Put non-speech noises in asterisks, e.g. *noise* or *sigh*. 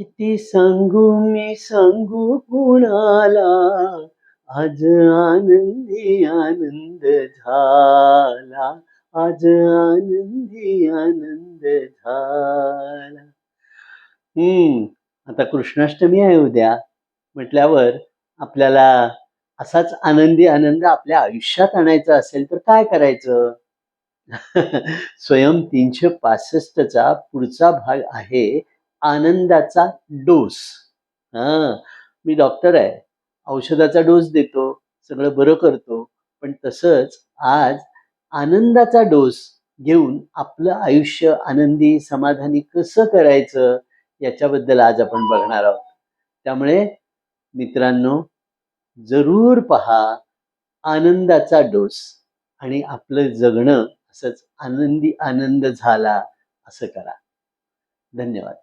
किती सांगू मी सांगू कुणाला? आज आनंदी आनंद झाला. आज आनंदी आनंद झाला. हम्म आता कृष्णाष्टमी आहे उद्या. म्हटल्यावर आपल्याला असाच आनंदी आनंद आपल्या आयुष्यात आणायचा असेल तर काय करायचं? *laughs* स्वयं तीनशे पासष्टचा पुढचा भाग आहे. आनंदाचा डोस. हां मी डॉक्टर आहे. औषधाचा डोस देतो सगळं बरं करतो. पण तसंच आज आनंदाचा डोस घेऊन आपलं आयुष्य आनंदी समाधानी कसं करायचं याच्याबद्दल आज आपण बघणार आहोत. त्यामुळे मित्रांनो जरूर पहा आनंदाचा डोस आणि आपलं जगणं असंच आनंदी आनंद झाला असं करा. धन्यवाद.